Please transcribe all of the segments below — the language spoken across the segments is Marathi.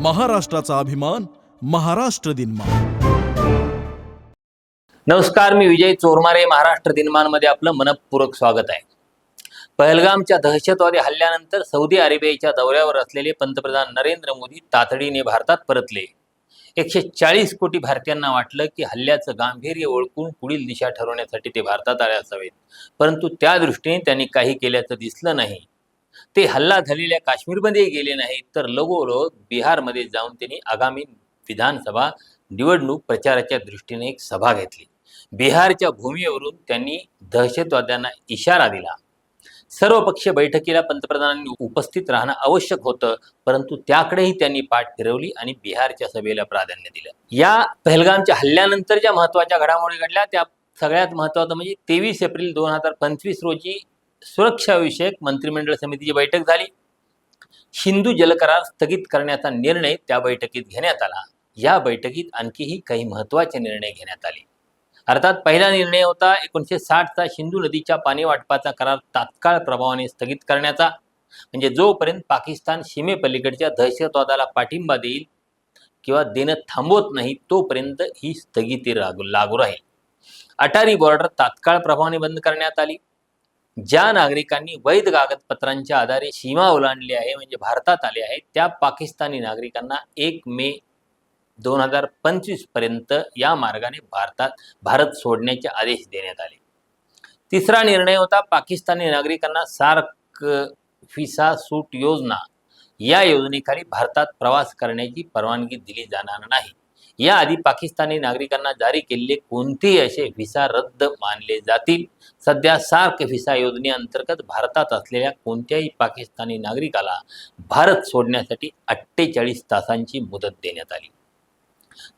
महाराष्ट्राचा अभिमान महाराष्ट्र दिनमान. नमस्कार मी विजय चोरमारे महाराष्ट्र दिनमानमध्ये आपलं मनपूर्वक स्वागत आहे. पहलगामच्या दहशतवादी हल्ल्यानंतर सौदी अरेबियाच्या दौऱ्यावर असलेले पंतप्रधान नरेंद्र मोदी तातडीने भारतात परतले. एकशे चाळीस कोटी भारतीयांना वाटलं की हल्ल्याचं गांभीर्य ओळखून पुढील दिशा ठरवण्यासाठी ते भारतात आले असावेत. परंतु त्या दृष्टीने त्यांनी काही केल्याचं दिसलं नाही. ते हल्ला झालेल्या काश्मीरमध्ये गेले नाहीत तर लगोलग बिहारमध्ये जाऊन त्यांनी आगामी विधानसभा निवडणूक प्रचाराच्या दृष्टीने एक सभा घेतली. बिहारच्या भूमीवरून त्यांनी दहशतवाद्यांना इशारा दिला. सर्वपक्षीय बैठकीला पंतप्रधानांनी उपस्थित राहणं आवश्यक होतं परंतु त्याकडेही त्यांनी पाठ फिरवली आणि बिहारच्या सभेला प्राधान्य दिलं. या पहलगामच्या हल्ल्यानंतर ज्या महत्त्वाच्या घडामोडी घडल्या. त्या सगळ्यात महत्वाचं म्हणजे तेवीस एप्रिल दोन हजार पंचवीस रोजी सुरक्षाविषयक मंत्रिमंडळ समितीची बैठक झाली. हिंदू जलकरार स्थगित करण्याचा निर्णय त्या बैठकीत घेण्यात आला. या बैठकीत आणखीही काही महत्त्वाचे निर्णय घेण्यात आले. अर्थात पहिला निर्णय होता एकोणीसशे साठचा सिंधू नदीच्या पाणी वाटपाचा करार तात्काळ प्रभावाने स्थगित करण्याचा. म्हणजे जोपर्यंत पाकिस्तान सीमेपलीकडच्या दहशतवादाला पाठिंबा देईल किंवा देणं थांबवत नाही तोपर्यंत ही स्थगिती लागू लागू राहील. अटारी बॉर्डर तात्काळ प्रभावाने बंद करण्यात आली. ज्या नागरिकांनी वैध कागदपत्रांच्या आधारे सीमा ओलांडली आहे म्हणजे भारतात आले आहे त्या पाकिस्तानी नागरिकांना एक मे दोन हजार पंचवीसपर्यंत या मार्गाने भारतात भारत सोडण्याचे आदेश देण्यात आले. तिसरा निर्णय होता पाकिस्तानी नागरिकांना सार्क व्हिसा सूट योजना या योजनेखाली भारतात प्रवास करण्याची परवानगी दिली जाणार नाही. याआधी पाकिस्तानी नागरिकांना जारी केलेले कोणतेही असे व्हिसा रद्द मानले जातील? सध्या सार्क व्हिसा योजनेअंतर्गत भारतात असलेल्या कोणत्याही पाकिस्तानी नागरिकाला भारत सोडण्यासाठी अठ्ठेचाळीस तासांची मुदत देण्यात आली.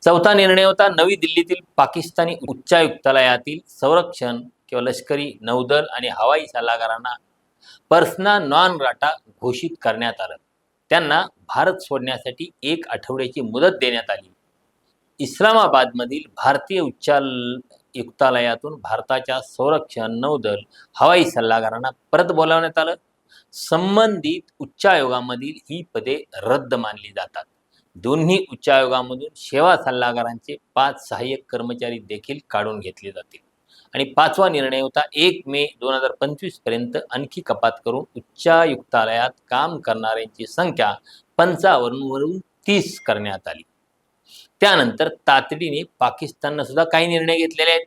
चौथा निर्णय होता नवी दिल्लीतील पाकिस्तानी उच्चायुक्तालयातील संरक्षण किंवा लष्करी नौदल आणि हवाई सल्लागारांना पर्सना नॉन राटा घोषित करण्यात आलं. त्यांना भारत सोडण्यासाठी एक आठवड्याची मुदत देण्यात आली. इस्लामाबादमधील भारतीय उच्चायुक्तालयातून भारताच्या संरक्षण नौदल हवाई सल्लागारांना परत बोलावण्यात आलं. संबंधित उच्चायोगामधील ही पदे रद्द मानली जातात. दोन्ही उच्चायोगामधून सेवा सल्लागारांचे पाच सहाय्यक कर्मचारी देखील काढून घेतले जातील. आणि पाचवा निर्णय होता एक मे दोन हजार पंचवीसपर्यंत आणखी कपात करून उच्चायुक्तालयात काम करणाऱ्यांची संख्या पंचावन्नवरून तीस करण्यात आली. त्यानंतर तातडीने पाकिस्ताननं सुद्धा काही निर्णय घेतलेले आहेत.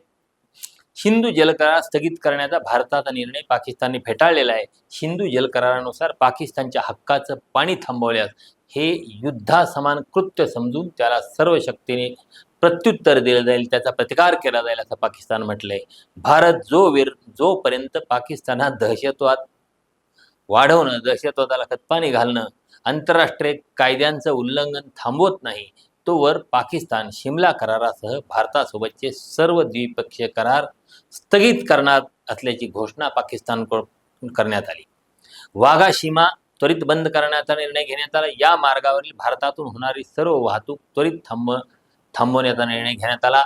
हिंदू जलकरार स्थगित करण्याचा भारताचा निर्णय पाकिस्तानने फेटाळलेला आहे. हिंदू जलकरारानुसार पाकिस्तानच्या हक्काचं पाणी थांबवल्यास हे युद्धासमान कृत्य समजून त्याला सर्व शक्तीने प्रत्युत्तर दिलं जाईल त्याचा प्रतिकार केला जाईल असं पाकिस्तान म्हटलंय. भारत जो वीर जोपर्यंत हा दहशतवाद वाढवणं दहशतवादाला खतपाणी घालणं आंतरराष्ट्रीय कायद्यांचं उल्लंघन थांबवत नाही ऑक्टोबर पाकिस्तान शिमला करारासह भारतासोबतचे सर्व द्विपक्षीय करार स्थगित करणार असल्याची घोषणा पाकिस्तानकडून करण्यात आली. वाघा सीमा त्वरित बंद करण्याचा निर्णय घेण्यात आला. या मार्गावरील भारतातून होणारी सर्व वाहतूक त्वरित थांब थांबवण्याचा निर्णय घेण्यात आला.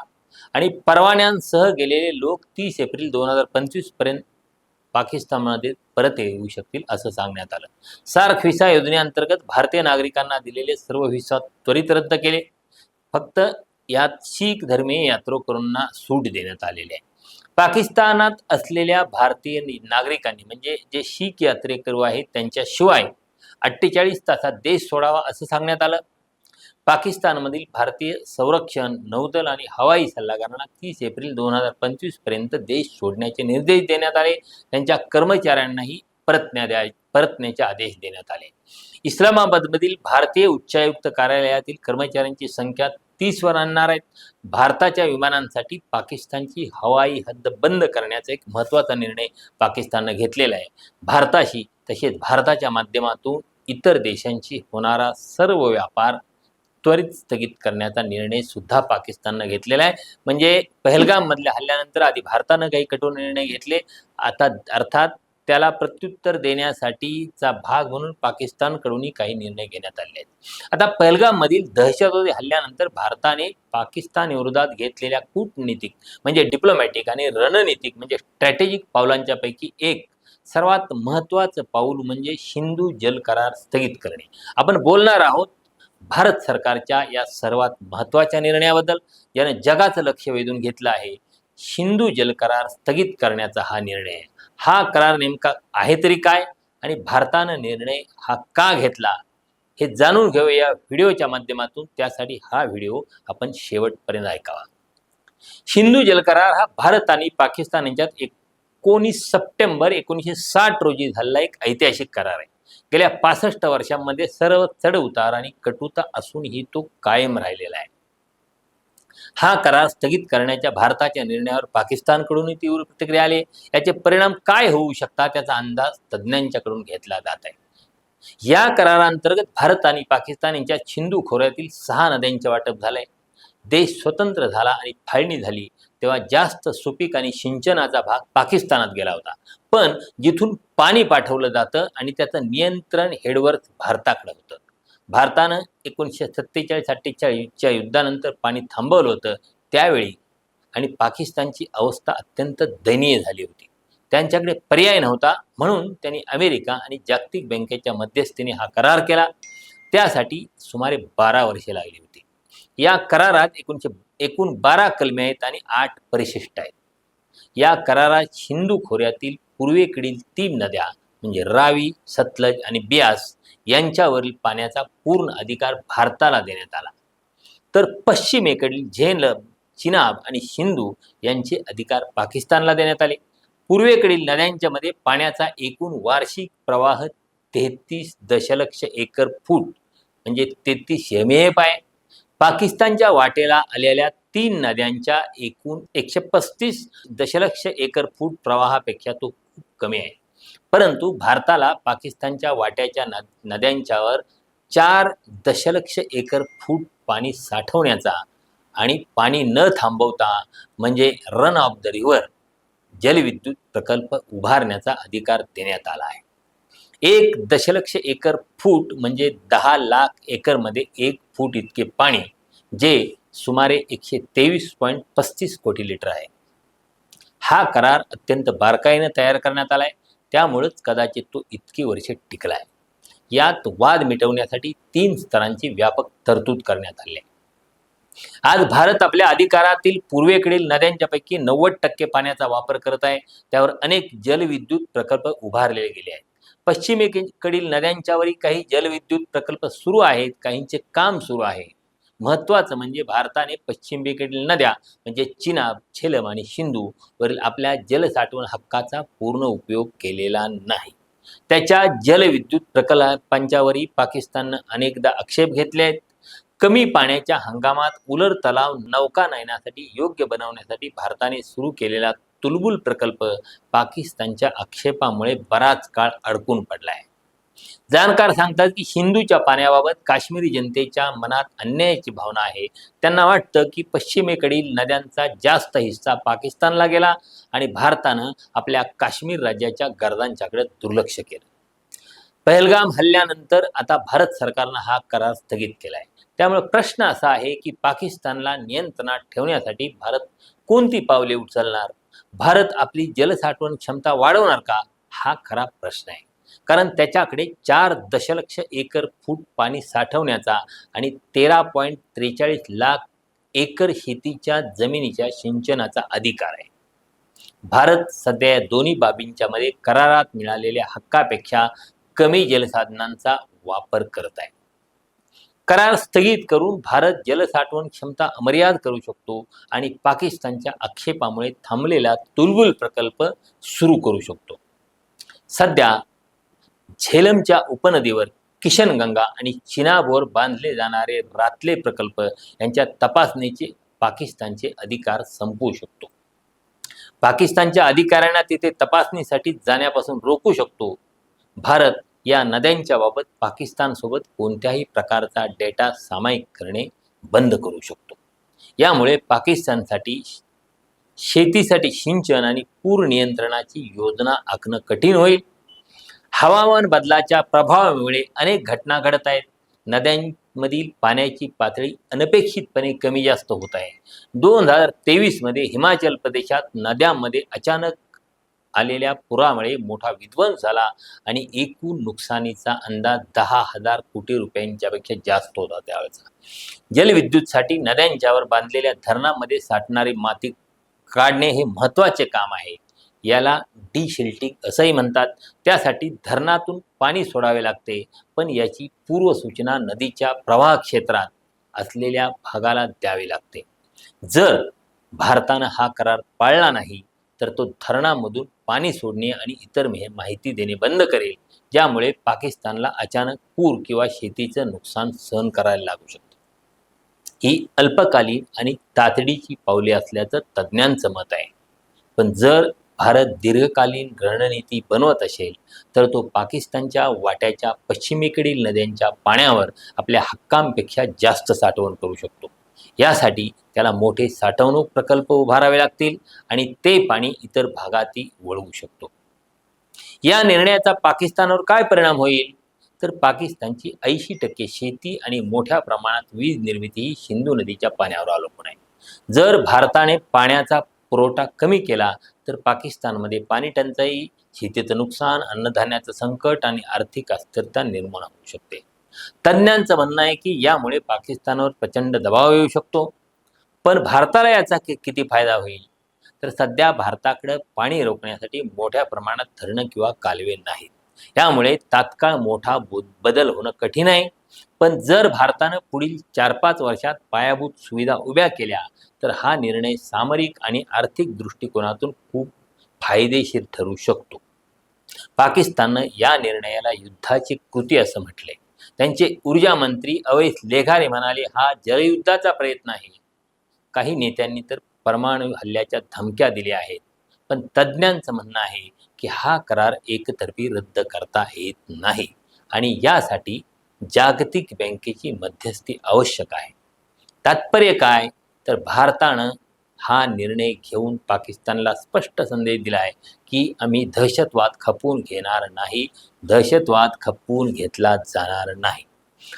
आणि परवान्यांसह गेलेले लोक तीस एप्रिल दोन हजार पंचवीसपर्यंत पाकिस्तानमध्ये परत येऊ शकतील असं सांगण्यात आलं. सार्क व्हिसा योजनेअंतर्गत भारतीय नागरिकांना दिलेले सर्व व्हिसा त्वरित रद्द केले. फक्त यात शीख धर्मीय यात्रेकरूंना सूट देण्यात आलेली आहे. पाकिस्तानात असलेल्या भारतीय नागरिकांनी म्हणजे जे शीख यात्रेकरू आहेत त्यांच्याशिवाय अठ्ठेचाळीस तासात देश सोडावा असं सांगण्यात आलं. पाकिस्तानमधील भारतीय संरक्षण नौदल आणि हवाई सल्लागारांना तीस एप्रिल दोन हजार पंचवीसपर्यंत देश सोडण्याचे निर्देश देण्यात आले. त्यांच्या कर्मचाऱ्यांनाही परतण्या द्या परतण्याचे आदेश देण्यात आले. इस्लामाबादमधील भारतीय उच्चायुक्त कार्यालयातील कर्मचाऱ्यांची संख्या तीसवर आणणार आहेत. भारताच्या विमानांसाठी पाकिस्तानची हवाई हद्द बंद करण्याचा एक महत्त्वाचा निर्णय पाकिस्ताननं घेतलेला आहे. भारताशी तसेच भारताच्या माध्यमातून इतर देशांशी होणारा सर्व व्यापार त्वरित स्थगित करण्याचा निर्णय सुद्धा पाकिस्ताननं घेतलेला आहे. म्हणजे पहलगाममधल्या हल्ल्यानंतर आधी भारतानं काही कठोर निर्णय घेतले. आता अर्थात त्याला प्रत्युत्तर देण्यासाठीचा भाग म्हणून पाकिस्तानकडूनही काही निर्णय घेण्यात आले आहेत. आता पहलगाममधील दहशतवादी हल्ल्यानंतर भारताने पाकिस्तान विरोधात घेतलेल्या कूटनीतिक म्हणजे डिप्लोमॅटिक आणि रणनीतिक म्हणजे स्ट्रॅटेजिक पावलांच्या पैकी एक सर्वात महत्त्वाचं पाऊल म्हणजे सिंधू जल करार स्थगित करणे. आपण बोलणार आहोत भारत सरकारच्या या सर्वात महत्त्वाच्या निर्णयाबद्दल यानं जगाचं लक्ष वेधून घेतलं आहे. सिंधू जल करार स्थगित करण्याचा हा निर्णय. हा करार नेमका आहे तरी काय? आणि भारतानं निर्णय हा का घेतला? हे जाणून घेऊया या व्हिडिओच्या माध्यमातून. त्यासाठी हा व्हिडिओ आपण शेवटपर्यंत ऐकावा. हिंदू जल करार हा भारत आणि पाकिस्तान यांच्यात एकोणीस सप्टेंबर एकोणीसशे साठ रोजी झालेला एक ऐतिहासिक करार आहे. गेल्या पासष्ट वर्षांमध्ये सर्व चढ उतार आणि कटुता असूनही तो कायम राहिलेला आहे. हा करार स्थगित करण्याच्या भारताच्या निर्णयावर पाकिस्तानकडूनही तीव्र प्रतिक्रिया आली याचे परिणाम काय होऊ शकतात त्याचा अंदाज तज्ज्ञांच्याकडून घेतला जात आहे. या करारांतर्गत भारत आणि पाकिस्तान यांच्या सिंधू खोऱ्यातील सहा नद्यांचे वाटप झालंय. देश स्वतंत्र झाला आणि फाळणी झाली. तेव्हा जास्त सुपीक आणि सिंचनाचा भाग पाकिस्तानात गेला होता. पण जिथून पाणी पाठवलं जातं आणि त्याचं नियंत्रण हेडवर्थ भारताकडे होतं. भारतानं एकोणीसशे सत्तेचाळीस अठ्ठेचाळीसच्या युद्धानंतर पाणी थांबवलं होतं त्यावेळी आणि पाकिस्तानची अवस्था अत्यंत दयनीय झाली होती. त्यांच्याकडे पर्याय नव्हता म्हणून त्यांनी अमेरिका आणि जागतिक बँकेच्या मध्यस्थीने हा करार केला. त्यासाठी सुमारे बारा वर्षे लागली होती. या करारात एकूणशे एकूण बारा कलमे आहेत आणि आठ परिशिष्ट आहेत. या करारात हिंदू खोऱ्यातील पूर्वेकडील तीन नद्या म्हणजे रावी सतलज आणि बियास यांच्यावरील पाण्याचा पूर्ण अधिकार भारताला देण्यात आला. तर पश्चिमेकडील झेलम चिनाब आणि सिंधू यांचे अधिकार पाकिस्तानला देण्यात आले. पूर्वेकडील नद्यांच्या मध्ये पाण्याचा एकूण वार्षिक प्रवाह तेहतीस दशलक्ष एकर फूट म्हणजे तेहतीस एमएफ आहे. पाकिस्तानच्या वाटेला आलेल्या तीन नद्यांच्या एकूण एकशे पस्तीस दशलक्ष एकर फूट प्रवाहापेक्षा तो खूप कमी आहे. परंतु भारताला पाकिस्तानच्या वाट्याच्या नद नद्यांच्यावर चार दशलक्ष एकर फूट पाणी साठवण्याचा आणि पाणी न थांबवता म्हणजे रन ऑफ द रिव्हर जलविद्युत प्रकल्प उभारण्याचा अधिकार देण्यात आला आहे. एक दशलक्ष एकर फूट म्हणजे दहा लाख एकरमध्ये एक फूट इतके पाणी जे सुमारे एकशे तेवीस पॉईंट पस्तीस कोटी लिटर आहे. हा करार अत्यंत बारकाईनं तयार करण्यात आला आहे त्यामुळंच कदाचित तो इतकी वर्षे टिकला आहे यात वाद मिटवण्यासाठी तीन स्तरांची व्यापक तरतूद करण्यात आली आहे. आज भारत आपल्या अधिकारातील पूर्वेकडील नद्यांच्यापैकी नव्वद टक्के पाण्याचा वापर करत आहे. त्यावर अनेक जलविद्युत प्रकल्प उभारले गेले आहेत. पश्चिमेकडील नद्यांच्यावरही काही जलविद्युत प्रकल्प सुरू आहेत काहींचे काम सुरू आहे. महत्त्वाचं म्हणजे भारताने पश्चिमेकडील नद्या म्हणजे चिनाब झेलम आणि सिंधू वरील आपल्या जलसाठवण हक्काचा पूर्ण उपयोग केलेला नाही. त्याच्या जलविद्युत प्रकल्पांच्यावरही पाकिस्ताननं अनेकदा आक्षेप घेतले आहेत. कमी पाण्याच्या हंगामात उलर तलाव नौका नयनासाठी योग्य बनवण्यासाठी भारताने सुरू केलेला तुलबुल प्रकल्प पाकिस्तानच्या आक्षेपामुळे बराच काळ अडकून पडला आहे जाणकार सांगतात की हिंदूच्या पाण्याबाबत काश्मीरी जनतेच्या मनात अन्यायाची भावना आहे. त्यांना वाटतं की पश्चिमेकडील नद्यांचा जास्त हिस्सा पाकिस्तानला गेला आणि भारतानं आपल्या काश्मीर राज्याच्या गरजांच्याकडे दुर्लक्ष केलं. पहलगाम हल्ल्यानंतर आता भारत सरकारनं हा करार स्थगित केला आहे त्यामुळे प्रश्न असा आहे की पाकिस्तानला नियंत्रणात ठेवण्यासाठी भारत कोणती पावले उचलणार? भारत आपली जलसाठवण क्षमता वाढवणार का? हा खरा प्रश्न आहे. कारण त्याच्याकडे चार दशलक्ष एकर फूट पाणी साठवण्याचा आणि तेरा पॉईंट त्रेचाळीस लाख एकर शेतीच्या जमिनीच्या सिंचनाचा अधिकार आहे. भारत सध्या या दोन्ही बाबींच्या मध्ये करारात मिळालेल्या हक्कापेक्षा कमी जलसाधनांचा वापर करत आहे. करार स्थगित करून भारत जलसाठवण क्षमता अमर्याद करू शकतो आणि पाकिस्तानच्या आक्षेपामुळे थांबलेला तुलबुल प्रकल्प सुरू करू शकतो. सध्या झेलमच्या उपनदीवर किशनगंगा आणि चिनाबोर बांधले जाणारे रातले प्रकल्प यांच्या तपासणीचे पाकिस्तानचे अधिकार संपवू शकतो. पाकिस्तानच्या अधिकाऱ्यांना तिथे तपासणीसाठी जाण्यापासून रोखू शकतो. भारत या नद्यांच्या बाबत पाकिस्तानसोबत कोणत्याही प्रकारचा डेटा सामायिक करणे बंद करू शकतो. यामुळे पाकिस्तानसाठी शेतीसाठी सिंचन आणि पूर नियंत्रणाची योजना आखणं कठीण होईल. हवामान बदलाच्या प्रभावामुळे अनेक घटना घडत आहेत. नद्यांमधील पाण्याची पातळी अनपेक्षितपणे कमी जास्त होत आहे. दोन हजार तेवीसमध्ये हिमाचल प्रदेशात नद्यांमध्ये अचानक आलेल्या पुरामुळे मोठा विध्वंस झाला आणि एकूण नुकसानीचा अंदाज दहा हजार कोटी रुपयांच्यापेक्षा जास्त होता त्यावेळेचा. जलविद्युतसाठी नद्यांच्यावर बांधलेल्या धरणामध्ये साठणारी माती काढणे हे महत्त्वाचे काम आहे. याला डी शिल्टिंग असंही म्हणतात. त्यासाठी धरणातून पाणी सोडावे लागते पण याची पूर्वसूचना नदीच्या प्रवाह क्षेत्रात असलेल्या भागाला द्यावी लागते. जर भारतानं हा करार पाळला नाही तर तो धरणामधून पाणी सोडणे आणि इतर मे- माहिती देणे बंद करेल. ज्यामुळे पाकिस्तानला अचानक पूर किंवा शेतीचं नुकसान सहन करायला लागू शकतं. ही अल्पकालीन आणि तातडीची पावले असल्याचं तज्ज्ञांचं मत आहे. पण जर भारत दीर्घकालीन रणनीती बनवत असेल तर तो पाकिस्तानच्या वाट्याच्या पश्चिमेकडील नद्यांच्या पाण्यावर आपल्या हक्कांपेक्षा जास्त साठवण करू शकतो. यासाठी त्याला मोठे साठवणूक प्रकल्प उभारावे लागतील आणि ते पाणी इतर भागातही वळवू शकतो. या निर्णयाचा पाकिस्तानवर काय परिणाम होईल? तर पाकिस्तानची ऐंशी टक्के शेती आणि मोठ्या प्रमाणात वीज निर्मिती ही सिंधू नदीच्या पाण्यावर अवलंबून आहे. जर भारताने पाण्याचा पुरवठा कमी केला तर पाकिस्तानमध्ये पाणी टंचाई शेतीचं नुकसान अन्नधान्याचं संकट आणि आर्थिक अस्थिरता निर्माण होऊ शकते. तज्ज्ञांचं म्हणणं आहे की यामुळे पाकिस्तानवर प्रचंड दबाव येऊ शकतो. पण भारताला याचा कि- किती फायदा होईल? तर सध्या भारताकडे पाणी रोखण्यासाठी मोठ्या प्रमाणात धरणं किंवा कालवे नाहीत. त्यामुळे तात्काळ मोठा बदल होणं कठीण आहे. पण जर भारतानं पुढील चार पाच वर्षात पायाभूत सुविधा उभ्या केल्या तर हा निर्णय सामरिक आणि आर्थिक दृष्टिकोनातून खूप फायदेशीर ठरू शकतो. पाकिस्ताननं या निर्णयाला युद्धाची कृती असं म्हटले त्यांचे ऊर्जा मंत्री अवैध लेघारे म्हणाले हा जलयुद्धाचा प्रयत्न आहे. काही नेत्यांनी तर परमाणू हल्ल्याच्या धमक्या दिल्या आहेत पण तज्ज्ञांचं म्हणणं आहे की हा करार एकतर्फी रद्द करता येत नाही आणि यासाठी जागतिक बँकेची मध्यस्थी आवश्यक आहे. तात्पर्य काय? तर भारतानं हा निर्णय घेऊन पाकिस्तानला स्पष्ट संदेश दिला आहे की आम्ही दहशतवाद खपवून घेणार नाही दहशतवाद खपवून घेतला जाणार नाही.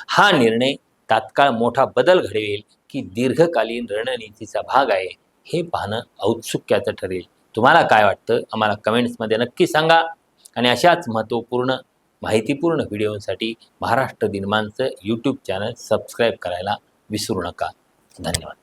हा निर्णय तात्काळ मोठा बदल घडवेल की दीर्घकालीन रणनीतीचा भाग आहे हे पाहणं औत्सुक्याचं ठरेल. तुम्हाला काय वाटतं? आम्हाला कमेंट्समध्ये नक्की सांगा. आणि अशाच महत्त्वपूर्ण माहितीपूर्ण व्हिडिओसाठी महाराष्ट्र दिनमानचं यूट्यूब चॅनल सबस्क्राईब करायला विसरू नका. धन्यवाद.